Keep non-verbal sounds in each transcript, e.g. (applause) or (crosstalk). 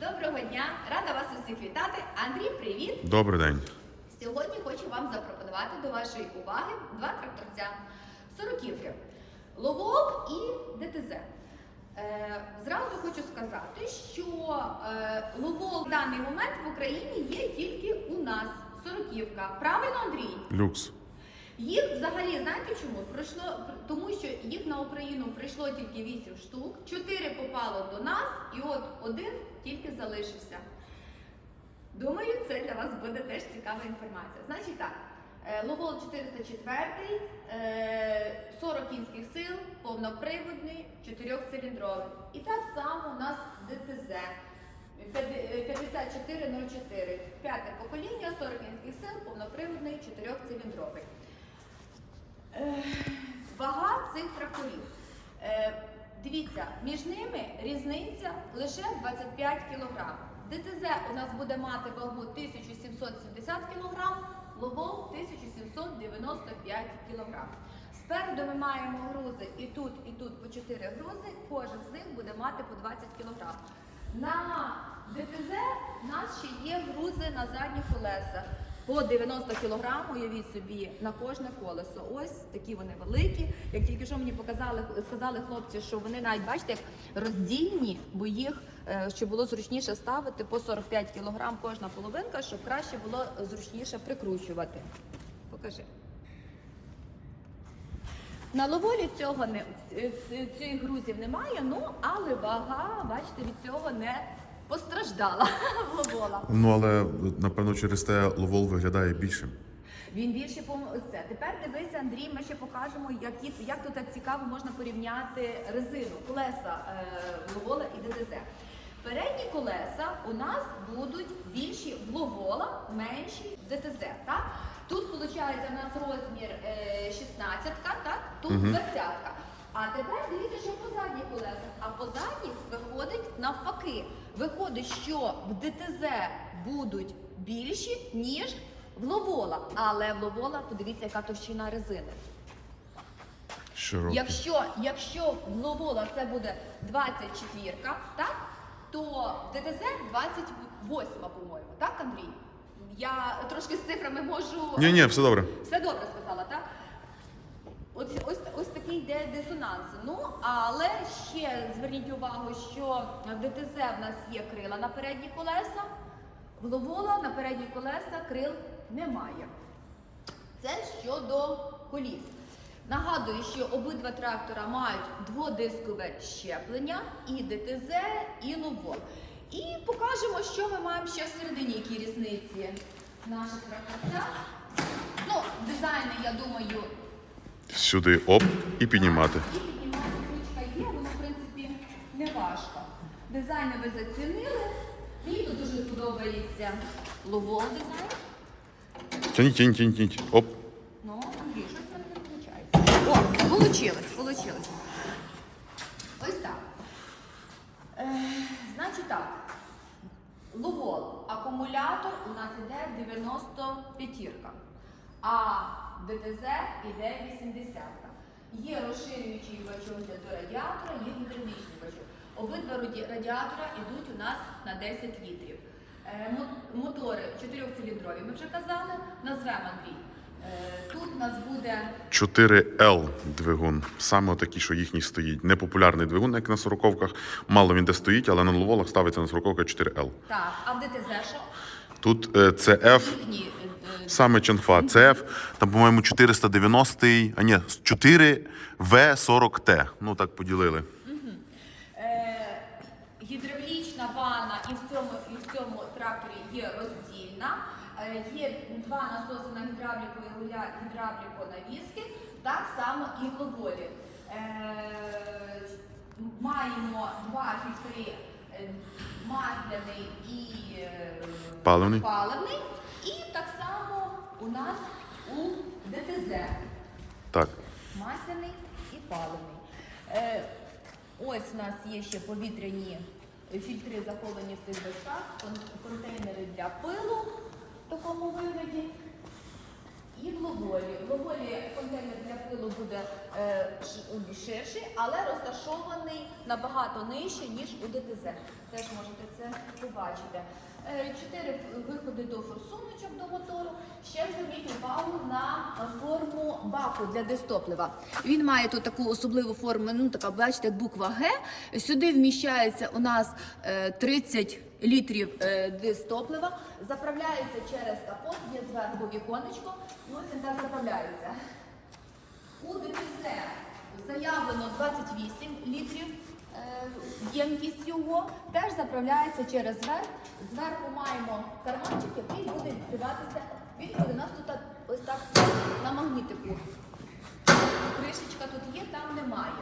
Доброго дня! Рада вас усіх вітати. Андрій, привіт! Добрий день. Сьогодні хочу вам запропонувати до вашої уваги два тракторця сороківки Ловол і ДТЗ. Е, зразу хочу сказати, що е, Ловол в даний момент в Україні є тільки у нас. Сороківка. Правильно, Андрій? Люкс. Їх взагалі знаєте чому? Пройшло тому, що їх на Україну прийшло тільки 8 штук, 4 попало до нас, і от один тільки залишився. Думаю, це для вас буде теж цікава інформація. Значить так, е, Ловол 404, е, 40 кінських сил, повноприводний, 4-циліндровий. І так само у нас ДТЗ. 5404, п'яте покоління, 40 кінських сил, повноприводний, 4-циліндровий. Е, Вага цих тракторів. Е, Дивіться, між ними різниця лише 25 кг. ДТЗ у нас буде мати вагу 1770 кг, Ловол 1795 кг. Спереду ми маємо грузи і тут, і тут по 4 грузи, кожен з них буде мати по 20 кг. На ДТЗ у нас ще є грузи на задні колеса. По 90 кг, уявіть собі, на кожне колесо. Ось такі вони великі. Як тільки що мені показали, сказали хлопці, що вони навіть бачите, як роздільні, бо їх е, щоб було зручніше ставити по 45 кг кожна половинка, щоб краще було зручніше прикручувати. Покажи. На ловолі цього не ц- цих грузів немає, ну але вага, бачите, від цього не постраждала (laughs) ловола. Ну але напевно через те ловол виглядає більшим. Він більше по це. Тепер дивися, Андрій. Ми ще покажемо, які як тут так цікаво можна порівняти резину, колеса е, Ловола і ДТЗ. Передні колеса у нас будуть більші в Ловола, менші в ДТЗ. Так тут виходить у нас розмір е, 16, так тут Мгм. 20. А тепер дивіться, що по задніх колесах. А по задніх виходить навпаки. Виходить, що в ДТЗ будуть більші, ніж в Ловола. Але в Ловола, подивіться, яка товщина резини. Широкі. Якщо, якщо в Ловола це буде 24, так? То в ДТЗ 28, по-моєму, так, Андрій? Я трошки з цифрами можу. Ні, ні, все добре. Все добре сказала, так? Ось, ось, йде дисонанс. Ну, але ще зверніть увагу, що в ДТЗ в нас є крила на передні колеса, в Ловола на передні колеса крил немає. Це щодо коліс. Нагадую, що обидва трактора мають дводискове щеплення, і ДТЗ, і Ловол. І покажемо, що ми маємо ще всередині, які різниці наших тракторця. Ну, дизайни, я думаю, Сюди оп і піднімати. і піднімати ручка є, воно, в принципі, не важко. Дизайни ви зацінили. Мені тут дуже подобається Ловол дизайн. Тяніть, тяніть, тяніть, тяніть. Оп. Ну, Андрій, щось мене не виходить. О, получилось, получилось. Ось так. Е, значить так. Ловол. Акумулятор у нас іде 95 а ДТЗ іде 80 Є розширюючий бачок для радіатора, є гідравлічний бачок. Обидва раді- радіатора йдуть у нас на 10 літрів. Е, Мотори 4-циліндрові, ми вже казали. Назвемо Андрій. Е, Тут у нас буде 4L двигун. Саме такий, що їхній стоїть. Непопулярний двигун, як на сороковках. Мало він де стоїть, але на ловолах ставиться на сороковка 4L. так, а в ДТЗ що? Тут е, CF, Їхні е, е, саме Чанфа. CF, там, по-моєму, 490, а ні, 4V40T. Ну так поділили. Е, гідравлічна ванна і в цьому, і в цьому тракторі є роздільна. Е, є два насоси на гідравліку і руля гідравліку навіски, так само і в ловолі. Е, маємо два фільтри масляний і Паливний. паливний. У нас у ДТЗ Так. масляний і паливний. Е, ось у нас є ще повітряні фільтри заховані в цих дошках, кон- контейнери для пилу в такому вигляді. І. В ловолі контейнер ширший, але розташований набагато нижче, ніж у ДТЗ. Теж можете це побачити. Е, Чотири виходи до форсуночок до мотору. Ще зверніть увагу на форму баку для дистоплива. Він має тут таку особливу форму, ну така, бачите, як буква Г. Сюди вміщається у нас е, 30 літрів е, дистоплива. Заправляється через капот, є зверху віконечко. Ну, він так заправляється. У ДТЗ заявлено 28 літрів е, ємкість його, теж заправляється через верх. Зверху маємо карманчик, який буде відкриватися. Він буде у нас тут ось так на магнітику. Кришечка тут є, там немає.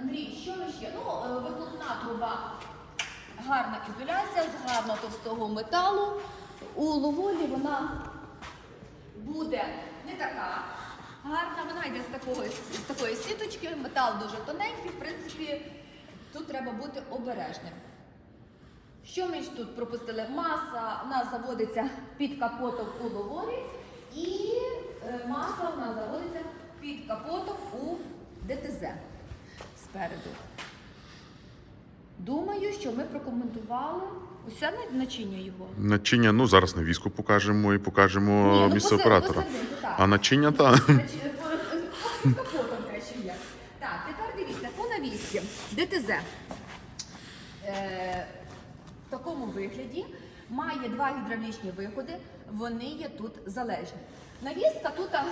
Андрій, що ми ще? Ну, е, вихлопна труба. Гарна ізоляція з гарно товстого металу. У ловолі вона буде не така гарна, вона йде з такої, з такої сіточки, метал дуже тоненький, в принципі, тут треба бути обережним. Що ми ж тут пропустили? Маса у нас заводиться під капотом у ловорі, і е, маса у нас заводиться під капотом у ДТЗ спереду. Думаю, що ми прокоментували усе начиння його. Начиння, ну зараз на візку покажемо і покажемо Ні, ну, місце оператора. посерединку, так. А начиння та. Значить, капотом краще є. Так, тепер дивіться, по навісці. ДТЗ е, в такому вигляді має два гідравлічні виходи, вони є тут залежні. Навіска тут а,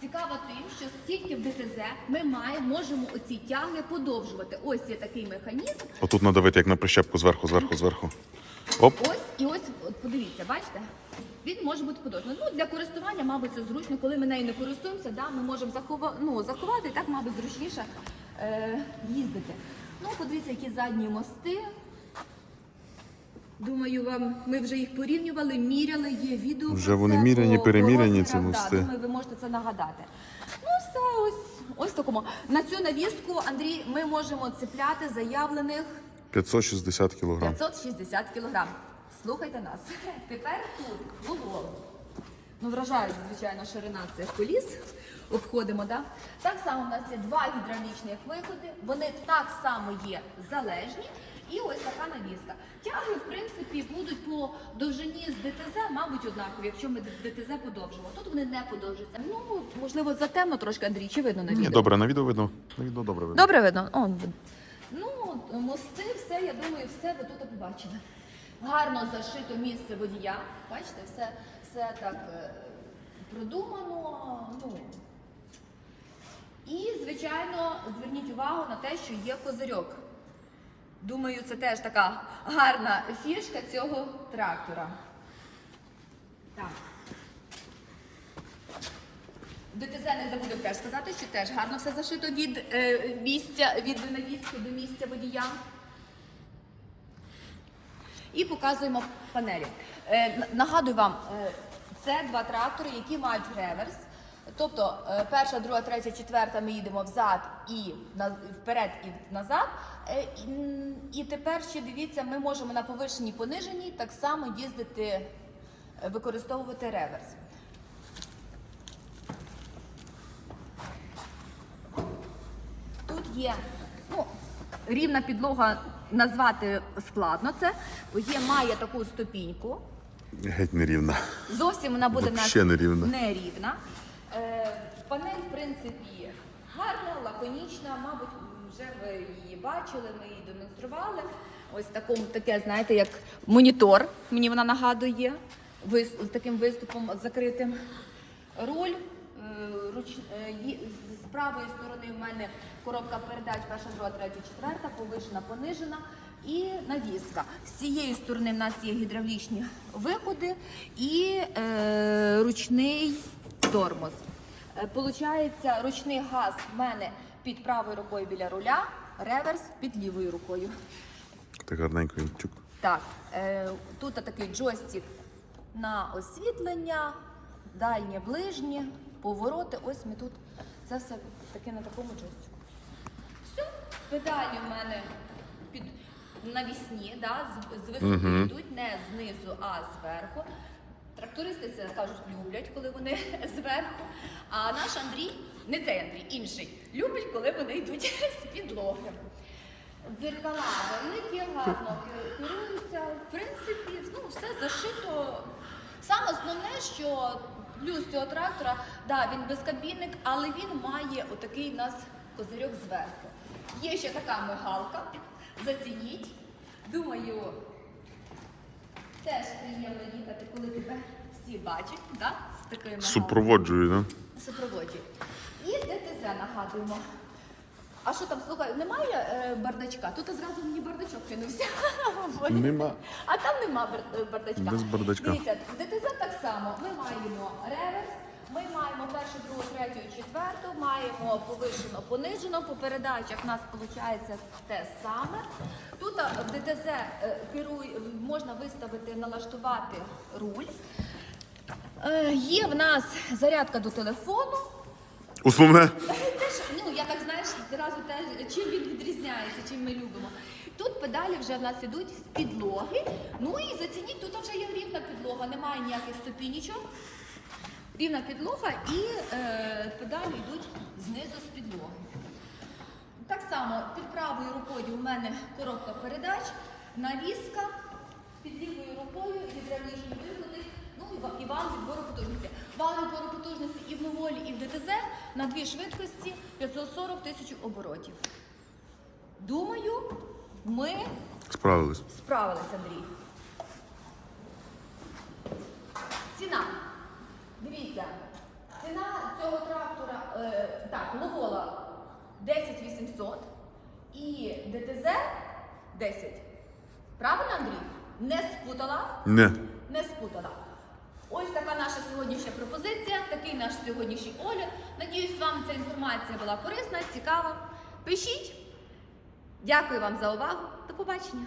цікава тим, що стільки в ДТЗ ми маємо, можемо оці тяги подовжувати. Ось є такий механізм. Отут надавити як на прищепку зверху, зверху, зверху. Оп. Ось і ось, от подивіться, бачите? Він може бути подовжений. Ну, для користування, мабуть, це зручно. Коли ми нею не користуємося, да, ми можемо захова... ну, заховати, і так, мабуть, зручніше е, їздити. Ну, подивіться, які задні мости. Думаю, вам ми вже їх порівнювали, міряли, є відео. Вже про вони це, міряні, по- переміряні, по ці розмірах, мости. Думаю, ви можете це нагадати. Ну, все, ось, ось такому. На цю навіску, Андрій, ми можемо цепляти заявлених 560 кілограм. 560 кілограм. Слухайте нас. Тепер тут вугол. Ну, вражає, звичайно, ширина цих коліс. Обходимо, да? Так само у нас є два гідравлічних виходи. Вони так само є залежні. І ось така навіска. Тяги, в принципі, будуть по довжині з ДТЗ, мабуть, однакові, якщо ми ДТЗ подовжимо. Тут вони не подовжуються. Ну, можливо, затемно трошки, Андрій, чи видно на відео? Ні, добре, на відео видно. На відео добре видно. Добре видно? О, видно. ну, мости, все, я думаю, все ви тут побачили. Гарно зашито місце водія. Бачите, все, все так е, продумано. Ну. І, звичайно, зверніть увагу на те, що є козирьок. Думаю, це теж така гарна фішка цього трактора. Так. ДТЗ не забудемо теж сказати, що теж гарно все зашито від е, місця, від навіски до місця водія. І показуємо панелі. Е, нагадую вам, е, це два трактори, які мають реверс. Тобто е, перша, друга, третя, четверта ми їдемо взад і вперед і назад. Е, і, тепер ще дивіться, ми можемо на повишеній пониженій так само їздити, е, використовувати реверс. Тут є ну, рівна підлога назвати складно це, є, має таку ступіньку. Геть нерівна. Зовсім вона буде в нас Вообще нерівна. нерівна. Принципі, гарна, лаконічна, мабуть, вже ви її бачили, ми її демонстрували. Ось такому, таке, знаєте, як монітор, мені вона нагадує, з таким виступом закритим. Руль. е, е, з правої сторони в мене коробка передач, перша, друга, третя, четверта, повишена, понижена. І навіска. З цієї сторони в нас є гідравлічні виходи і е, ручний тормоз. Е, Получається, ручний газ в мене під правою рукою біля руля, реверс під лівою рукою. Так гарненько чук. Так, е, тут такий джойстик на освітлення, дальнє, ближнє, повороти. Ось ми тут це все таке на такому джойстику. Все, педалі в мене під навісні, да, з висоти йдуть, не знизу, а зверху. Трактористи це кажуть, люблять, коли вони (laughs) зверху. А наш Андрій, не цей Андрій, інший, любить, коли вони йдуть (laughs) з підлоги. Дзеркала великі, гарно керуються, В принципі, ну, все зашито. Саме основне, що плюс цього трактора, да, він безкабінник, але він має отакий у нас козирьок зверху. Є ще така мигалка. Зацініть. Думаю, теж приємно їхати, коли тебе всі бачать, да? з такою. Супроводжую, да? Супроводжую. І ДТЗ нагадуємо. А що там, слухай, немає е, бардачка? Тут зразу мені бардачок кинувся. (laughs) Нема. А там нема бар- е, бардачка. Без бардачка. Дивіться, ДТЗ так само. Ми маємо реверс, ми маємо першу, другу, третю, четверту, маємо повишено, понижено. По передачах у нас виходить те саме. Тут в ДТЗ е, керуй, можна виставити, налаштувати руль. Е, Є в нас зарядка до телефону. Основне. Теж, ну я так знаєш, зразу теж чим він відрізняється, чим ми любимо. Тут педалі вже в нас ідуть з підлоги. Ну і зацініть, тут вже є рівна підлога, немає ніяких ступінічок. Рівна підлога і е, педалі йдуть знизу з підлоги. Так само під правою рукою у мене коробка передач, навіска, під лівою рукою гідравлічні виходи, ну і ва- і вал відбору потужності. Вал відбору потужності і в новолі, і в ДТЗ на дві швидкості 540 тисяч оборотів. Думаю, ми Справились. справилися, Андрій. Ціна. Дивіться, ціна цього трактора, е, так, Ловола 10 800 і ДТЗ 10. Правильно, Андрій? Не спутала? Не. Не спутала. Ось така наша сьогоднішня пропозиція, такий наш сьогоднішній огляд. Надіюсь, вам ця інформація була корисна, цікава. Пишіть. Дякую вам за увагу. До побачення.